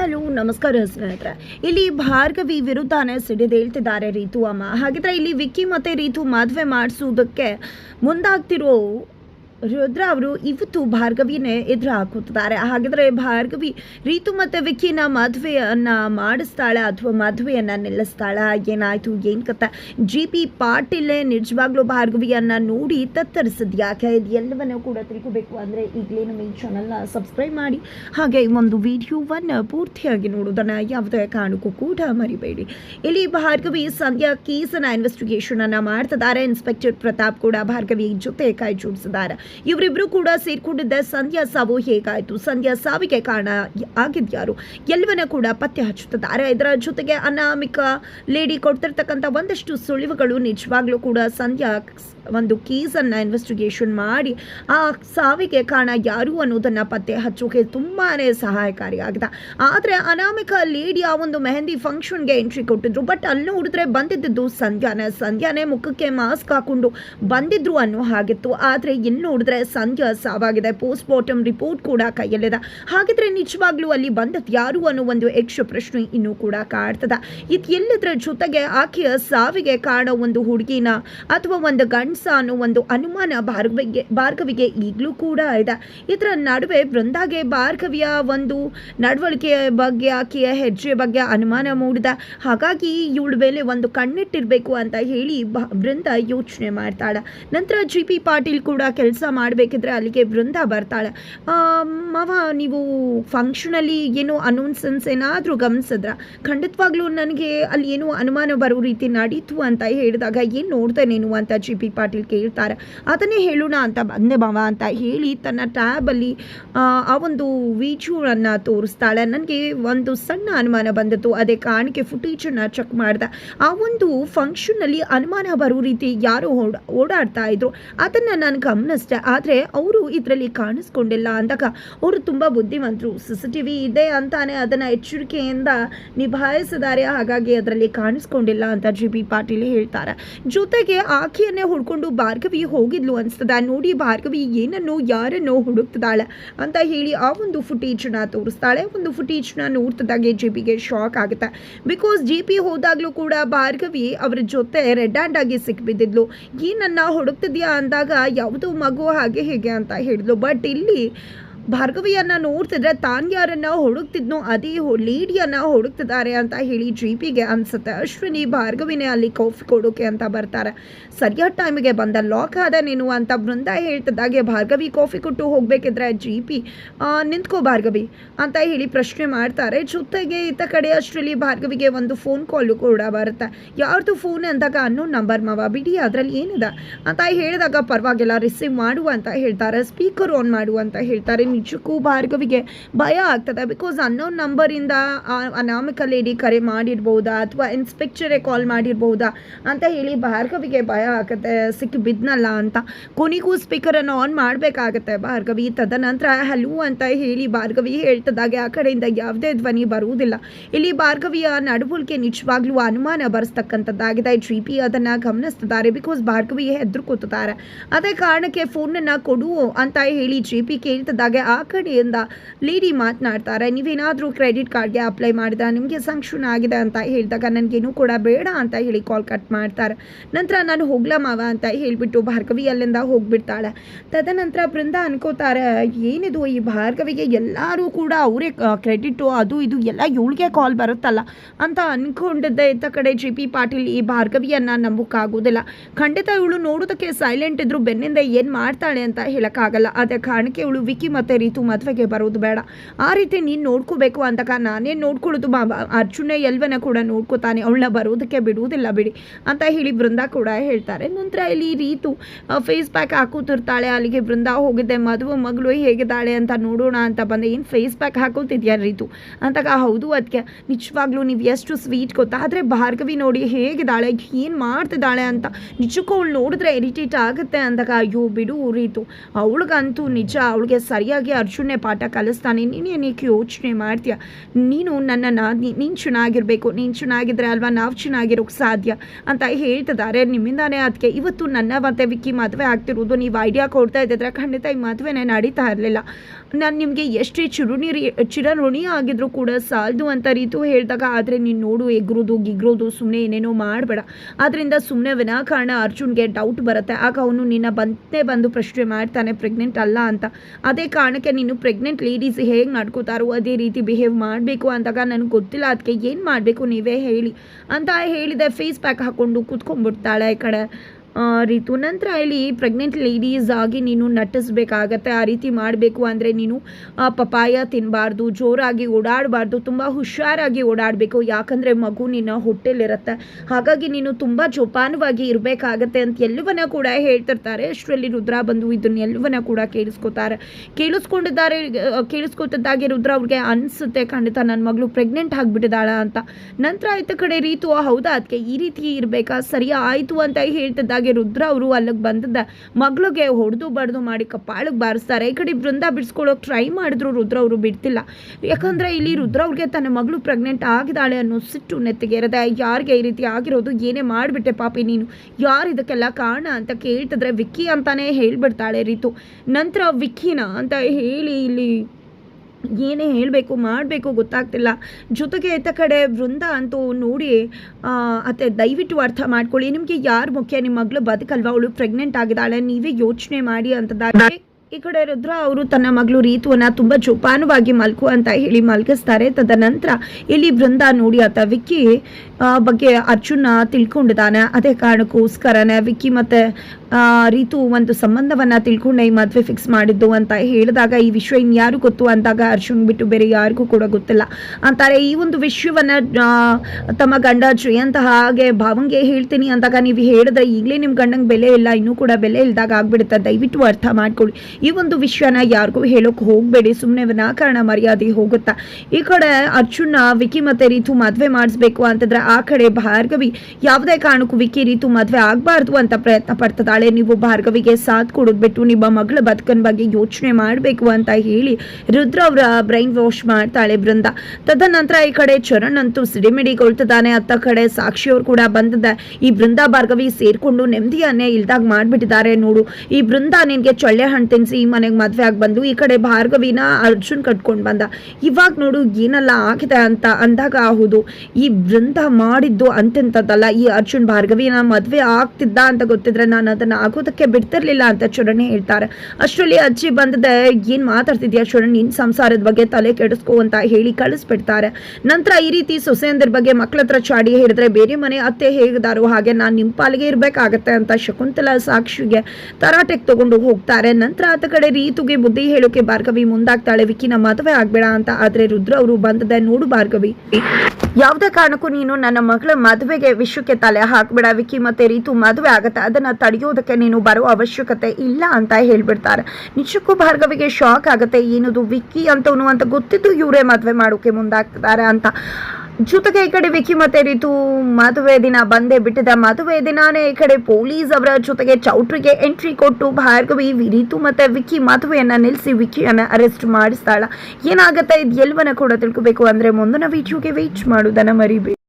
Hello, ನಮಸ್ಕಾರ ಸ್ನೇಹಿತರೆ. ಇಲ್ಲಿ ಭಾರ್ಗವಿ ವಿರುದ್ಧನೇ ಸಿಡಿದೇಳ್ತಿದ್ದಾರೆ ರೀತು ಅಮ್ಮ. ಹಾಗಿದ್ರೆ ಇಲ್ಲಿ ವಿಕ್ಕಿ ಮತ್ತೆ ರೀತು ಮದುವೆ ಮಾಡಿಸುವುದಕ್ಕೆ ಮುಂದಾಗ್ತಿರೋ ರುದ್ರ ಅವರು ಇವತ್ತು ಭಾರ್ಗವಿನೇ ಎದುರು ಹಾಕುತ್ತಿದ್ದಾರೆ. ಹಾಗಿದ್ರೆ ಭಾರ್ಗವಿ, ರೀತು ಮತ್ತೆ ವಿಕ್ಕಿನ ಮದುವೆಯನ್ನ ಮಾಡಿಸ್ತಾಳೆ ಅಥವಾ ಮದುವೆಯನ್ನ ನಿಲ್ಲಿಸ್ತಾಳ? ಏನಾಯ್ತು, ಏನ್ ಕತ್ತ ಜಿ ಪಿ ಪಾಟೀಲ್ ನಿಜವಾಗ್ಲೂ ಭಾರ್ಗವಿಯನ್ನ ನೋಡಿ ತತ್ತರಿಸಿದ್ ಯಾಕೆ? ಇದು ಎಲ್ಲವನ್ನೂ ಕೂಡ ತಿಳ್ಕೋಬೇಕು ಅಂದ್ರೆ ಈಗಲೇ ನಮ್ಮ ಈ ಚಾನಲ್ನ ಸಬ್ಸ್ಕ್ರೈಬ್ ಮಾಡಿ. ಹಾಗೆ ಒಂದು ವಿಡಿಯೋವನ್ನು ಪೂರ್ತಿಯಾಗಿ ನೋಡೋದನ್ನ ಯಾವುದೇ ಕಾರಣಕ್ಕೂ ಕೂಡ ಮರಿಬೇಡಿ. ಇಲ್ಲಿ ಭಾರ್ಗವಿ ಸಂಧ್ಯಾ ಕೇಸನ್ನ ಇನ್ವೆಸ್ಟಿಗೇಷನ್ ಅನ್ನ ಮಾಡ್ತಿದ್ದಾರೆ. ಇನ್ಸ್ಪೆಕ್ಟರ್ ಪ್ರತಾಪ್ ಕೂಡ ಭಾರ್ಗವಿ ಜೊತೆ ಕೈ ಜೋಡಿಸಿದ್ದಾರೆ. ಇವರಿಬ್ರು ಕೂಡ ಸೇರ್ಕೊಂಡಿದ್ದ ಸಂಧ್ಯಾ ಸಾವು ಹೇಗಾಯ್ತು? ಸಂಧ್ಯಾ ಸಾವಿಗೆ ಕಾರಣ ಆಗಿದ್ಯಾರು? ಎಲ್ಲವನ್ನ ಕೂಡ ಪತ್ತೆ ಹಚ್ಚುತ್ತಿದ್ದಾರೆ. ಇದರ ಜೊತೆಗೆ ಅನಾಮಿಕ ಲೇಡಿ ಕೊಡ್ತಿರ್ತಕ್ಕಂಥ ಒಂದಷ್ಟು ಸುಳಿವುಗಳು ನಿಜವಾಗ್ಲೂ ಕೂಡ ಸಂಧ್ಯಾ ಒಂದು ಕೇಸನ್ನು ಇನ್ವೆಸ್ಟಿಗೇಷನ್ ಮಾಡಿ ಆ ಸಾವಿಗೆ ಕಾರಣ ಯಾರು ಅನ್ನೋದನ್ನು ಪತ್ತೆ ಹಚ್ಚೋಕೆ ತುಂಬಾ ಸಹಾಯಕಾರಿಯಾಗಿದೆ. ಆದರೆ ಅನಾಮಿಕ ಲೇಡಿ ಆ ಒಂದು ಮೆಹಂದಿ ಫಂಕ್ಷನ್ಗೆ ಎಂಟ್ರಿ ಕೊಟ್ಟಿದ್ರು. ಬಟ್ ಅಲ್ಲಿ ನೋಡಿದ್ರೆ ಬಂದಿದ್ದು ಸಂಧ್ಯಾನೇ. ಸಂಧ್ಯಾನೇ ಮುಖಕ್ಕೆ ಮಾಸ್ಕ್ ಹಾಕೊಂಡು ಬಂದಿದ್ರು ಅನ್ನೋ ಹಾಗಿತ್ತು. ಆದರೆ ಇಲ್ಲಿ ನೋಡಿದ್ರೆ ಸಂಧ್ಯಾ ಸಾವಾಗಿದೆ. ಪೋಸ್ಟ್ ಮಾರ್ಟಮ್ ರಿಪೋರ್ಟ್ ಕೂಡ ಕೈಯಲ್ಲಿದೆ. ಹಾಗಿದ್ರೆ ನಿಜವಾಗ್ಲೂ ಅಲ್ಲಿ ಬಂದದ್ ಯಾರು ಅನ್ನೋ ಒಂದು ಯಕ್ಷ ಪ್ರಶ್ನೆ ಇನ್ನೂ ಕೂಡ ಕಾಡ್ತದ. ಇದು ಎಲ್ಲದರ ಜೊತೆಗೆ ಆಕೆಯ ಸಾವಿಗೆ ಕಾರಣ ಒಂದು ಹುಡುಗಿನ ಅಥವಾ ಒಂದು ಗಂಡಸ ಅನ್ನೋ ಒಂದು ಅನುಮಾನ ಭಾರ್ಗವಿಗೆ ಭಾರ್ಗವಿಗೆ ಈಗಲೂ ಕೂಡ ಇದೆ. ಇದರ ನಡುವೆ ಬೃಂದಾಗೆ ಭಾರ್ಗವಿಯ ಒಂದು ನಡವಳಿಕೆಯ ಬಗ್ಗೆ, ಆಕೆಯ ಹೆಜ್ಜೆ ಬಗ್ಗೆ ಅನುಮಾನ ಮೂಡಿದ. ಹಾಗಾಗಿ ಇವಳ ಮೇಲೆ ಒಂದು ಕಣ್ಣಿಟ್ಟಿರಬೇಕು ಅಂತ ಹೇಳಿ ಬೃಂದ ಯೋಚನೆ ಮಾಡ್ತಾಳೆ. ನಂತರ ಜಿ ಪಿ ಪಾಟೀಲ್ ಕೂಡ ಕೆಲಸ ಮಾಡಬೇಕಿದ್ರೆ ಅಲ್ಲಿಗೆ ಬೃಂದ ಬರ್ತಾಳೆ. ಮಾವ, ನೀವು ಫಂಕ್ಷನಲ್ಲಿ ಏನು ಅನೌನ್ಸನ್ಸ್ ಏನಾದರೂ ಗಮನಿಸಿದ್ರ? ಖಂಡಿತವಾಗ್ಲೂ ನನಗೆ ಅಲ್ಲಿ ಏನೋ ಅನುಮಾನ ಬರೋ ರೀತಿ ನಡೀತು ಅಂತ ಹೇಳಿದಾಗ ಏನು ನೀನು ಅಂತ ಜಿ ಪಿ ಪಾಟೀಲ್ ಕೇಳ್ತಾರೆ. ಅದನ್ನೇ ಹೇಳೋಣ ಅಂತ ಬಂದೆ ಮಾವ ಅಂತ ಹೇಳಿ ತನ್ನ ಟ್ಯಾಬಲ್ಲಿ ಆ ಆ ಒಂದು ವಿಡಿಯೋವನ್ನು ತೋರಿಸ್ತಾಳೆ. ನನಗೆ ಒಂದು ಸಣ್ಣ ಅನುಮಾನ ಬಂದಿತ್ತು. ಅದೇ ಕಾಣಿಕೆ ಫುಟೇಜನ್ನು ಚೆಕ್ ಮಾಡಿದೆ. ಆ ಒಂದು ಫಂಕ್ಷನಲ್ಲಿ ಅನುಮಾನ ಬರೋ ರೀತಿ ಯಾರೋ ಓಡಾಡ್ತಾ ಇದ್ರು. ಅದನ್ನು ನಾನು ಗಮನಿಸಿದೆ. ಆದರೆ ಅವರು ಇದರಲ್ಲಿ ಕಾಣಿಸ್ಕೊಂಡಿಲ್ಲ ಅಂದಾಗ ಅವರು ತುಂಬ ಬುದ್ಧಿವಂತರು. ಸಿ ಸಿ ಟಿ ವಿ ಇದೆ ಅಂತಾನೆ ಅದನ್ನು ಎಚ್ಚರಿಕೆಯಿಂದ ನಿಭಾಯಿಸಿದ್ದಾರೆ, ಹಾಗಾಗಿ ಅದರಲ್ಲಿ ಕಾಣಿಸ್ಕೊಂಡಿಲ್ಲ ಅಂತ ಜಿ ಬಿ ಪಾಟೀಲ್ ಹೇಳ್ತಾರೆ. ಜೊತೆಗೆ ಆಕೆಯನ್ನೇ ಹುಡ್ಕೊಂಡು ಭಾರ್ಗವಿ ಹೋಗಿದ್ಲು ಅನಿಸ್ತದ. ನೋಡಿ ಭಾರ್ಗವಿ ಏನನ್ನು, ಯಾರನ್ನು ಹುಡುಕ್ತಿದ್ದಾಳೆ ಅಂತ ಹೇಳಿ ಆ ಒಂದು ಫುಟೇಜ್ನ ತೋರಿಸ್ತಾಳೆ. ಒಂದು ಫುಟೇಜ್ನ ನೋಡ್ತಿದ್ದಾಗೆ ಜಿ ಬಿಗೆ ಶಾಕ್ ಆಗುತ್ತೆ. ಬಿಕಾಸ್ ಜಿ ಪಿ ಹೋದಾಗಲೂ ಕೂಡ ಭಾರ್ಗವಿ ಅವರ ಜೊತೆ ರೆಡ್ ಹ್ಯಾಂಡ್ ಆಗಿ ಸಿಕ್ಬಿದ್ದಿದ್ಲು. ಏನನ್ನ ಹುಡುಕ್ತಿದ್ಯಾ ಅಂದಾಗ ಯಾವುದೋ ಮಗು ಹಾಗೆ ಹೀಗೆ ಅಂತ ಹೇಳಿದ್ಲು. ಬಟ್ ಇಲ್ಲಿ ಭಾರ್ಗವಿಯನ್ನ ನೋಡ್ತಿದ್ರೆ ತಾನ್ ಯಾರನ್ನ ಹುಡುಕ್ತಿದ್ನೋ ಅದೇ ಲೀಡಿಯನ್ನ ಹುಡುಕ್ತಿದ್ದಾರೆ ಅಂತ ಹೇಳಿ ಜಿ ಪಿಗೆ ಅನ್ಸುತ್ತೆ. ಅಶ್ವಿನಿ ಭಾರ್ಗವಿನೇ ಅಲ್ಲಿ ಕಾಫಿ ಕೊಡೋಕೆ ಅಂತ ಬರ್ತಾರೆ. ಸರಿಯಾದ ಟೈಮಿಗೆ ಬಂದ ಲಾಕ್ ಆದ ನೀನು ಅಂತ ಬೃಂದ ಹೇಳ್ತಿದ್ದಾಗೆ ಭಾರ್ಗವಿ ಕಾಫಿ ಕೊಟ್ಟು ಹೋಗ್ಬೇಕಿದ್ರೆ ಜಿ ಪಿ ನಿಂತ್ಕೋ ಭಾರ್ಗವಿ ಅಂತ ಹೇಳಿ ಪ್ರಶ್ನೆ ಮಾಡ್ತಾರೆ. ಜೊತೆಗೆ ಈತ ಕಡೆ ಅಷ್ಟರಲ್ಲಿ ಭಾರ್ಗವಿಗೆ ಒಂದು ಫೋನ್ ಕಾಲು ಕೂಡ ಬರುತ್ತೆ. ಯಾರ್ದು ಫೋನ್ ಅಂದಾಗ, ಅನ್ನೋ ನಂಬರ್ ಮಾವ, ಬಿಡಿ, ಅದರಲ್ಲಿ ಏನಿದೆ? ಅಂತ ಹೇಳಿದಾಗ, ಪರವಾಗಿಲ್ಲ ರಿಸೀವ್ ಮಾಡು ಅಂತ ಹೇಳ್ತಾರೆ. ಸ್ಪೀಕರ್ ಆನ್ ಮಾಡು ಅಂತ ಹೇಳ್ತಾರೆ. ನಿಜಕ್ಕೂ ಭಾರ್ಗವಿಗೆ ಭಯ ಆಗ್ತದೆ. ಬಿಕಾಸ್ ಅನ್ನೋನ್ ನಂಬರಿಂದ ಅನಾಮಿಕ ಲೇಡಿ ಕರೆ ಮಾಡಿರ್ಬೋದಾ? ಅಥವಾ ಇನ್ಸ್ಪೆಕ್ಟರೇ ಕಾಲ್ ಮಾಡಿರ್ಬೋದಾ? ಅಂತ ಹೇಳಿ ಭಾರ್ಗವಿಗೆ ಭಯ ಆಗುತ್ತೆ. ಸಿಕ್ಕಿ ಬಿದ್ನಲ್ಲ ಅಂತ. ಕೊನೆಗೂ ಸ್ಪೀಕರನ್ನು ಆನ್ ಮಾಡಬೇಕಾಗತ್ತೆ ಭಾರ್ಗವಿ. ತದನಂತರ ಹಲೋ ಅಂತ ಹೇಳಿ ಭಾರ್ಗವಿ ಹೇಳ್ತದಾಗೆ, ಆ ಕಡೆಯಿಂದ ಯಾವುದೇ ಧ್ವನಿ ಬರುವುದಿಲ್ಲ. ಇಲ್ಲಿ ಭಾರ್ಗವಿಯ ನಡವಳಿಕೆ ನಿಜವಾಗ್ಲೂ ಅನುಮಾನ ಬರೆಸ್ತಕ್ಕಂಥದ್ದಾಗಿದೆ. ಜಿ ಪಿ ಅದನ್ನು ಗಮನಿಸ್ತಿದ್ದಾರೆ. ಬಿಕಾಸ್ ಭಾರ್ಗವಿ ಹೆದರ್ಕೋತಿದ್ದಾರೆ ಅದೇ ಕಾರಣಕ್ಕೆ ಫೋನನ್ನು ಕೊಡು ಅಂತ ಹೇಳಿ ಜಿ ಪಿ ಕೇಳ್ತಿದ್ದಾಗೆ ಆ ಕಡೆಯಿಂದ ಲೇಡಿ ಮಾತನಾಡ್ತಾರೆ. ನೀವೇನಾದರೂ ಕ್ರೆಡಿಟ್ ಕಾರ್ಡ್ಗೆ ಅಪ್ಲೈ ಮಾಡಿದ ನಿಮಗೆ ಸಂಕ್ಷನ್ ಆಗಿದೆ ಅಂತ ಹೇಳಿದಾಗ ನನಗೇನು ಕೂಡ ಬೇಡ ಅಂತ ಹೇಳಿ ಕಾಲ್ ಕಟ್ ಮಾಡ್ತಾರೆ. ನಂತರ ನಾನು ಹೋಗ್ಲಾ ಮಾವ ಅಂತ ಹೇಳಿಬಿಟ್ಟು ಭಾರ್ಗವಿ ಅಲ್ಲಿಂದ ಹೋಗ್ಬಿಡ್ತಾಳೆ. ತದನಂತರ ಬೃಂದ ಅನ್ಕೋತಾರೆ, ಏನಿದು ಈ ಭಾರ್ಗವಿಗೆ ಎಲ್ಲರೂ ಕೂಡ ಅವರೇ ಕ್ರೆಡಿಟು ಅದು ಇದು ಎಲ್ಲ ಇವಳಿಗೆ ಕಾಲ್ ಬರುತ್ತಲ್ಲ ಅಂತ ಅನ್ಕೊಂಡಿದ್ದೆ. ಇದ್ದ ಕಡೆ ಜಿ ಪಿ ಪಾಟೀಲ್ ಈ ಭಾರ್ಗವಿಯನ್ನ ನಂಬಕ್ಕಾಗೋದಿಲ್ಲ. ಖಂಡಿತ ಇವಳು ನೋಡೋದಕ್ಕೆ ಸೈಲೆಂಟ್ ಇದ್ರು ಬೆನ್ನಿಂದ ಏನು ಮಾಡ್ತಾಳೆ ಅಂತ ಹೇಳೋಕ್ಕಾಗಲ್ಲ. ಅದೇ ಕಾರಣಕ್ಕೆ ಇವಳು ವಿಕಿ ಮತ್ತು ರೀತು ಮದುವೆಗೆ ಬರೋದು ಬೇಡ. ಆ ರೀತಿ ನೀನು ನೋಡ್ಕೋಬೇಕು ಅಂತಕ ನಾನೇ ನೋಡ್ಕೊಳ್ಳೋದು ಬಾ- ಅರ್ಜುನ ಎಲ್ವನ ಕೂಡ ನೋಡ್ಕೋತಾನೆ, ಅವಳನ್ನ ಬರೋದಕ್ಕೆ ಬಿಡುವುದಿಲ್ಲ ಬಿಡಿ ಅಂತ ಹೇಳಿ ಬೃಂದ ಕೂಡ ಹೇಳ್ತಾರೆ. ನಂತರ ಇಲ್ಲಿ ರೀತು ಫೇಸ್ ಪ್ಯಾಕ್ ಹಾಕೋತಿರ್ತಾಳೆ ಅಲ್ಲಿಗೆ ಬೃಂದ ಹೋಗಿದ್ದೆ ಮದುವೆ ಮಗಳು ಹೇಗಿದ್ದಾಳೆ ಅಂತ ನೋಡೋಣ ಅಂತ ಬಂದೆ. ಏನು ಫೇಸ್ ಪ್ಯಾಕ್ ಹಾಕೋತಿದ್ಯಾ ರೀತು? ಅಂತಾಗ ಹೌದು ಅದಕ್ಕೆ ನಿಜವಾಗ್ಲೂ ನೀವು ಎಷ್ಟು ಸ್ವೀಟ್ ಗೊತ್ತಾ? ಆದರೆ ಭಾರ್ಗವಿ ನೋಡಿ ಹೇಗಿದ್ದಾಳೆ, ಏನು ಮಾಡ್ತಿದ್ದಾಳೆ ಅಂತ ನಿಜಕ್ಕೂ ಅವಳು ನೋಡಿದ್ರೆ ಇರಿಟೇಟ್ ಆಗುತ್ತೆ ಅಂದಾಗ ಅಯ್ಯೋ ಬಿಡು ರೀತು. ಅವಳಿಗಂತೂ ನಿಜ, ಅವಳಿಗೆ ಸರಿಯಾಗಿ ಡೈರೆಕ್ಟಾಗಿ ಅರ್ಜುನ್ನೇ ಪಾಠ ಕಲಿಸ್ತಾನೆ. ನೀನು ಏನಕ್ಕೆ ಯೋಚನೆ ಮಾಡ್ತೀಯ? ನೀನು ನನ್ನನ್ನು ನೀನು ಚೆನ್ನಾಗಿರಬೇಕು. ನೀನು ಚೆನ್ನಾಗಿದ್ರೆ ಅಲ್ವಾ ನಾವು ಚೆನ್ನಾಗಿರೋಕ್ಕೆ ಸಾಧ್ಯ ಅಂತ ಹೇಳ್ತಿದ್ದಾರೆ. ನಿಮ್ಮಿಂದಾನೇ ಅದಕ್ಕೆ ಇವತ್ತು ನನ್ನ ಮತ್ತೆ ವಿಕ್ಕಿ ಮದುವೆ ಆಗ್ತಿರೋದು. ನೀವು ಐಡಿಯಾ ಕೊಡ್ತಾ ಇದ್ದಿದ್ರೆ ಖಂಡಿತ ಈ ಮದುವೆನೇ ನಡೀತಾ ಇರಲಿಲ್ಲ. ನಾನು ನಿಮಗೆ ಎಷ್ಟೇ ಚಿರುಣಿ ಚಿರಋಣಿ ಆಗಿದ್ರು ಕೂಡ ಸಾಲದು ಅಂತ ರೀತು ಹೇಳಿದಾಗ ಆದರೆ ನೀನು ನೋಡು ಎಗ್ರೋದು, ಗಿಗ್ರೋದು ಸುಮ್ಮನೆ ಏನೇನೋ ಮಾಡಬೇಡ. ಆದ್ದರಿಂದ ಸುಮ್ಮನೆ ವಿನಾಕಾರಣ ಅರ್ಜುನ್ಗೆ ಡೌಟ್ ಬರುತ್ತೆ. ಆಗ ಅವನು ನಿನ್ನ ಬಂದೇ ಬಂದು ಪ್ರಶ್ನೆ ಮಾಡ್ತಾನೆ. ಪ್ರೆಗ್ನೆಂಟ್ ಅಲ್ಲ ಅಂತ. ಅದೇ ಕಾರಣಕ್ಕೆ ನೀನು ಪ್ರೆಗ್ನೆಂಟ್ ಲೇಡೀಸ್ ಹೇಗೆ ನಡ್ಕೋತಾರೋ ಅದೇ ರೀತಿ ಬಿಹೇವ್ ಮಾಡಬೇಕು ಅಂದಾಗ ನನಗೆ ಗೊತ್ತಿಲ್ಲ ಅದಕ್ಕೆ ಏನು ಮಾಡಬೇಕು ನೀವೇ ಹೇಳಿ. ಅಂತ ಹೇಳಿದೆ ಫೇಸ್ ಪ್ಯಾಕ್ ಹಾಕ್ಕೊಂಡು ಕೂತ್ಕೊಂಡ್ಬಿಡ್ತಾಳೆ ಈ ಕಡೆ. ಆ, ರೀತು. ನಂತರ ಇಲ್ಲಿ ಪ್ರೆಗ್ನೆಂಟ್ ಲೇಡೀಸ್ ಆಗಿ ನೀನು ನಟಿಸ್ಬೇಕಾಗತ್ತೆ ಆ ರೀತಿ ಮಾಡಬೇಕು ಅಂದರೆ ನೀನು ಪಪಾಯ ತಿನ್ನಬಾರ್ದು ಜೋರಾಗಿ ಓಡಾಡಬಾರ್ದು ತುಂಬ ಹುಷಾರಾಗಿ ಓಡಾಡಬೇಕು ಯಾಕಂದರೆ ಮಗು ನಿನ್ನ ಹೊಟ್ಟೆಲಿರುತ್ತೆ. ಹಾಗಾಗಿ ನೀನು ತುಂಬ ಜೋಪಾನವಾಗಿ ಇರಬೇಕಾಗತ್ತೆ ಅಂತ ಎಲ್ಲವನ್ನ ಕೂಡ ಹೇಳ್ತಿರ್ತಾರೆ. ಅಷ್ಟರಲ್ಲಿ ರುದ್ರ ಬಂದು ಇದನ್ನ ಎಲ್ಲವನ್ನ ಕೂಡ ಕೇಳಿಸ್ಕೊತಾರೆ. ಕೇಳಿಸ್ಕೊಂಡಿದ್ದಾರೆ ಕೇಳಿಸ್ಕೊತಿದ್ದಾಗೆ ರುದ್ರ ಅವ್ರಿಗೆ ಅನಿಸುತ್ತೆ ಖಂಡಿತ ನನ್ನ ಮಗಳು ಪ್ರೆಗ್ನೆಂಟ್ ಆಗಿಬಿಟ್ಟಿದ್ದಾಳ ಅಂತ. ನಂತರ ಆಯ್ತು ಕಡೆ ರೀತು ಹೌದಾ? ಅದಕ್ಕೆ ಈ ರೀತಿ ಇರಬೇಕಾ? ಸರಿ ಆಯಿತು ಅಂತ ಹೇಳ್ತಿದ್ದಾಗೆ ರುದ್ರ ಅವರು ಅಲ್ಲಿಗೆ ಬಂದದ್ದ ಮಗಳಿಗೆ ಹೊಡೆದು ಬಡ್ದು ಮಾಡಿ ಕಪಾಳಕ್ಕೆ ಬಾರಿಸ್ತಾರೆ. ಈ ಕಡೆ ಬೃಂದ ಬಿಡಿಸ್ಕೊಳ್ಳೋಕೆ ಟ್ರೈ ಮಾಡಿದ್ರು, ರುದ್ರ ಅವರು ಬಿಡ್ತಿಲ್ಲ. ಯಾಕಂದರೆ ಇಲ್ಲಿ ರುದ್ರ ಅವ್ರಿಗೆ ತನ್ನ ಮಗಳು ಪ್ರೆಗ್ನೆಂಟ್ ಆಗಿದ್ದಾಳೆ ಅನ್ನೋ ಸಿಟ್ಟು ನೆತ್ತಿಗೆ ಇರದೆ, ಯಾರಿಗೆ ಈ ರೀತಿ ಆಗಿರೋದು, ಏನೇ ಮಾಡಿಬಿಟ್ಟೆ ಪಾಪಿ ನೀನು? ಯಾರು ಇದಕ್ಕೆಲ್ಲ ಕಾರಣ ಅಂತ ಕೇಳ್ತಿದ್ರೆ ವಿಕ್ಕಿ ಅಂತಾನೆ ಹೇಳ್ಬಿಡ್ತಾಳೆ ರೀತು. ನಂತರ ವಿಕ್ಕಿನ ಅಂತ ಹೇಳಿ ಇಲ್ಲಿ ಏನೇ ಹೇಳಬೇಕು, ಮಾಡಬೇಕು ಗೊತ್ತಾಗ್ತಿಲ್ಲ. ಜೊತೆಗೆ ಇತ್ತ ಕಡೆ ವೃಂದ ಅಂತೂ ನೋಡಿ ಅತ್ತೆ ದಯವಿಟ್ಟು ಅರ್ಥ ಮಾಡ್ಕೊಳ್ಳಿ. ನಿಮಗೆ ಯಾರು ಮುಖ್ಯ? ನಿಮ್ಮ ಮಗಳು ಬದುಕಲ್ವ? ಅವಳು ಪ್ರೆಗ್ನೆಂಟ್ ಆಗಿದ್ದಾಳೆ. ನೀವೇ ಯೋಚನೆ ಮಾಡಿ ಅಂತದಾಗ. ಈ ಕಡೆ ರುದ್ರ ಅವರು ತನ್ನ ಮಗಳು ರೀತುವನ್ನ ತುಂಬ ಜೋಪಾನವಾಗಿ ಮಲ್ಕು ಅಂತ ಹೇಳಿ ಮಲ್ಗಿಸ್ತಾರೆ. ತದನಂತರ ಇಲ್ಲಿ ವೃಂದ ನೋಡಿ ಆತ ವಿಕ್ಕಿ ಬಗ್ಗೆ ಅರ್ಜುನ ತಿಳ್ಕೊಂಡಿದ್ದಾನೆ. ಅದೇ ಕಾರಣಕ್ಕೋಸ್ಕರನೇ ವಿಕ್ಕಿ ಮತ್ತೆ ರೀತು ಒಂದು ಸಂಬಂಧವನ್ನ ತಿಳ್ಕೊಂಡೆ ಈ ಮದುವೆ ಫಿಕ್ಸ್ ಮಾಡಿದ್ದು ಅಂತ ಹೇಳಿದಾಗ ಈ ವಿಷಯ ಇನ್ಯಾರು ಗೊತ್ತು ಅಂದಾಗ ಅರ್ಜುನ್ ಬಿಟ್ಟು ಬೇರೆ ಯಾರಿಗೂ ಕೂಡ ಗೊತ್ತಿಲ್ಲ. ಅಂತಾರೆ, ಈ ಒಂದು ವಿಷಯವನ್ನ ತಮ್ಮ ಗಂಡ ಜಯಂತ ಹಾಗೆ ಭಾವಂಗೆ ಹೇಳ್ತೀನಿ ಅಂದಾಗ ನೀವು ಹೇಳಿದ್ರೆ ಈಗಲೇ ನಿಮ್ಮ ಗಂಡಂಗೆ ಬೆಲೆ ಇಲ್ಲ, ಇನ್ನೂ ಕೂಡ ಬೆಲೆ ಇಲ್ದಾಗ ಆಗ್ಬಿಡುತ್ತೆ. ದಯವಿಟ್ಟು ಅರ್ಥ ಮಾಡ್ಕೊಳ್ಳಿ. ಈ ಒಂದು ವಿಷಯನ ಯಾರಿಗೂ ಹೇಳೋಕೆ ಹೋಗಬೇಡಿ. ಸುಮ್ಮನೆ ವಿನಾಕಾರಣ ಮರ್ಯಾದೆ ಹೋಗುತ್ತಾ. ಈ ಕಡೆ ಅರ್ಜುನ ವಿಕಿ ಮತ್ತೆ ರೀತು ಮದುವೆ ಮಾಡಿಸ್ಬೇಕು ಅಂತಂದ್ರೆ ಆ ಕಡೆ ಭಾರ್ಗವಿ ಯಾವುದೇ ಕಾರಣಕ್ಕೂ ವಿಕಿ, ರೀತು ಮದುವೆ ಆಗಬಾರ್ದು ಅಂತ ಪ್ರಯತ್ನ ಪಡ್ತಿದ್ದಾಳೆ ನೀವು ಭಾರ್ಗವಿಗೆ ಸಾಥ್ ಕೊಡೋದು ಬಿಟ್ಟು ನಿಮ್ಮ ಮಗಳ ಬದುಕನ್ ಬಗ್ಗೆ ಯೋಚನೆ ಮಾಡಬೇಕು ಅಂತ ಹೇಳಿ ರುದ್ರ ಅವರ ಬ್ರೈನ್ ವಾಶ್ ಮಾಡ್ತಾಳೆ ಬೃಂದ. ತದನಂತರ ಈ ಕಡೆ ಚರಣ್ ಅಂತೂ ಸಿಡಿಮಿಡಿಗೊಳ್ತಿದ್ದಾನೆ ಅತ್ತ ಕಡೆ ಸಾಕ್ಷಿಯವ್ರು ಕೂಡ ಬಂದಿದೆ. ಈ ಬೃಂದ, ಭಾರ್ಗವಿ ಸೇರ್ಕೊಂಡು ನೆಮ್ಮದಿಯನ್ನೇ ಇಲ್ದಾಗ ಮಾಡಿಬಿಟ್ಟಿದ್ದಾರೆ ನೋಡು. ಈ ಬೃಂದ ನಿನಗೆ ಚೊಳ್ಳೆ ಹಣ್ಣು ತಿನ್ಸಿ ಈ ಮನೆಗೆ ಮದ್ವೆ ಆಗಿ ಬಂದು ಈ ಕಡೆ ಭಾರ್ಗವಿನ ಅರ್ಜುನ್ ಕಟ್ಕೊಂಡು ಬಂದ. ಇವಾಗ ನೋಡು ಏನೆಲ್ಲ ಆಗಿದೆ ಅಂತ ಅಂದಾಗ ಹೌದು. ಈ ಬೃಂದ ಮಾಡಿದ್ದು ಅಂತೆಂಥದ್ದಲ್ಲ. ಈ ಅರ್ಜುನ್, ಭಾರ್ಗವಿನ ಮದುವೆ ಆಗ್ತಿದ್ದ ಅಂತ ಗೊತ್ತಿದ್ರೆ ನಾನು ಅದನ್ನ ಆಗೋದಕ್ಕೆ ಬಿಡ್ತಿರ್ಲಿಲ್ಲ ಅಂತ ಚೂರಣಿ ಹೇಳ್ತಾರೆ. ಅಷ್ಟರಲ್ಲಿ ಅಜ್ಜಿ ಬಂದದೆ, ಏನ್ ಮಾತಾಡ್ತಿದ್ಯಾ ಚರಣ್ ನಿನ್ ಸಂಸಾರದ ಬಗ್ಗೆ ತಲೆ ಕೆಡಿಸ್ಕೋ ಅಂತ ಹೇಳಿ ಕಳಿಸ್ಬಿಡ್ತಾರೆ. ನಂತರ ಈ ರೀತಿ ಸೊಸೆಯಂದ್ರ ಬಗ್ಗೆ ಮಕ್ಕಳ ಹತ್ರ ಚಾಡಿ ಹೇಳಿದ್ರೆ ಬೇರೆ ಮನೆ ಅತ್ತೆ ಹೇಗಿದಾರೋ ಹಾಗೆ ನಾನು ನಿಮ್ಮ ಪಾಲಿಗೆ ಇರ್ಬೇಕಾಗತ್ತೆ ಅಂತ ಶಕುಂತಲಾ ಸಾಕ್ಷಿಗೆ ತರಾಟೆಗೆ ತಗೊಂಡು ಹೋಗ್ತಾರೆ. ನಂತರ ಆತ ಕಡೆ ರೀತುಗೆ ಬುದ್ಧಿ ಹೇಳೋಕೆ ಭಾರ್ಗವಿ ಮುಂದಾಗ್ತಾಳೆ. ವಿಕಿನ ಮದುವೆ ಆಗ್ಬೇಡ ಅಂತ. ಆದ್ರೆ ರುದ್ರ ಅವರು ಬಂದದೆ ನೋಡು ಭಾರ್ಗವಿ. ಯಾವುದೇ ಕಾರಣಕ್ಕೂ ನೀನು ನನ್ನ ಮಗಳ ಮದುವೆಗೆ ವಿಷಯಕ್ಕೆ ತಲೆ ಹಾಕ್ಬೇಡ. ವಿಕ್ಕಿ ಮತ್ತೆ ರೀತು ಮದುವೆ ಆಗುತ್ತೆ. ಅದನ್ನ ತಡೆಯೋದಕ್ಕೆ ನೀನು ಬರೋ ಅವಶ್ಯಕತೆ ಇಲ್ಲ ಅಂತ ಹೇಳ್ಬಿಡ್ತಾರೆ. ನಿಜಕ್ಕೂ ಭಾರ್ಗವಿಗೆ ಶಾಕ್ ಆಗುತ್ತೆ. ಏನದು ವಿಕ್ಕಿ ಅಂತವನು ಅಂತ ಗೊತ್ತಿದ್ದು ಇವರೇ ಮದುವೆ ಮಾಡೋಕೆ ಮುಂದಾಗ್ತಾರೆ ಅಂತ. ಜೊತೆಗೆ ಈ ಕಡೆ ವಿಕ್ಕಿ ಮತ್ತೆ ರೀತು ಮದುವೆ ದಿನ ಬಂದೇ ಬಿಟ್ಟಿದ್ದ ಮದುವೆ ದಿನಾನೇ ಈ ಕಡೆ ಪೊಲೀಸ್ ಅವರ ಜೊತೆಗೆ ಚೌಟ್ರಿಗೆ ಎಂಟ್ರಿ ಕೊಟ್ಟು ಭಾರ್ಗವಿ ರೀತು ಮತ್ತೆ ವಿಕ್ಕಿ ಮದುವೆಯನ್ನ ನಿಲ್ಲಿಸಿ ವಿಕಿಯನ್ನ ಅರೆಸ್ಟ್ ಮಾಡಿಸ್ತಾಳ. ಏನಾಗತ್ತೆ ಇದು ಎಲ್ಲವನ್ನ ಕೂಡ ತಿಳ್ಕೊಬೇಕು ಅಂದ್ರೆ ಮುಂದಿನ ವಿಡಿಯೋಗೆ ವೇಟ್ ಮಾಡುದನ್ನ ಮರಿಬೇಡಿ.